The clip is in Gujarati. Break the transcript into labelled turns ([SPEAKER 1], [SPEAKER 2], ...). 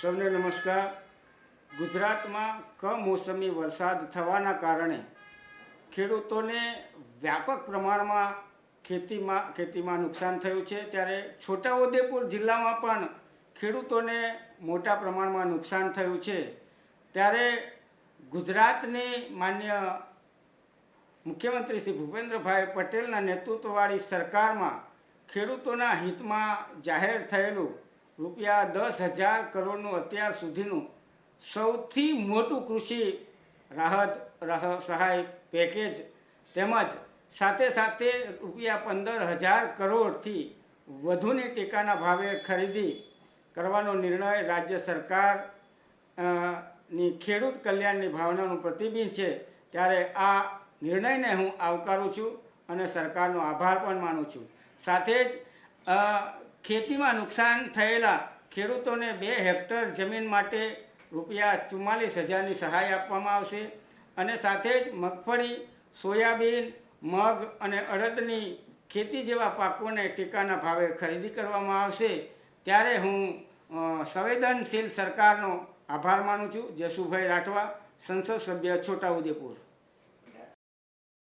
[SPEAKER 1] સૌને નમસ્કાર. ગુજરાતમાં કમોસમી વરસાદ થવાના કારણે ખેડૂતોને વ્યાપક પ્રમાણમાં ખેતીમાં ખેતીમાં નુકસાન થયું છે. ત્યારે છોટાઉદેપુર જિલ્લામાં પણ ખેડૂતોને મોટા પ્રમાણમાં નુકસાન થયું છે. ત્યારે ગુજરાતની માન્ય મુખ્યમંત્રી શ્રી ભૂપેન્દ્રભાઈ પટેલના નેતૃત્વવાળી સરકારમાં ખેડૂતોના હિતમાં જાહેર થયેલું રૂપિયા દસ હજાર કરોડનું અત્યાર સુધીનું સૌથી મોટું કૃષિ રાહત, રહ, સહાય પેકેજ તેમજ સાથે સાથે રૂપિયા પંદર હજાર કરોડથી વધુની ટેકાના ભાવે ખરીદી કરવાનો નિર્ણય રાજ્ય સરકારની ખેડૂત કલ્યાણની ભાવનાનું પ્રતિબિંબ છે ત્યારે આ નિર્ણયને હું આવકારું છું અને સરકારનો આભાર પણ માનું છું. સાથે જ ખેતીમાં નુકસાન થયેલા ખેડૂતોને બે હેક્ટર જમીન માટે રૂપિયા ચુમ્માલીસ હજારની સહાય આપવામાં આવશે અને સાથે જ મગફળી, સોયાબીન, મગ અને અડદની ખેતી જેવા પાકોને ટેકાના ભાવે ખરીદી કરવામાં આવશે. ત્યારે હું સંવેદનશીલ સરકારનો આભાર માનું છું. જસુભાઈ રાઠવા, સંસદ સભ્ય છોટાઉદેપુર.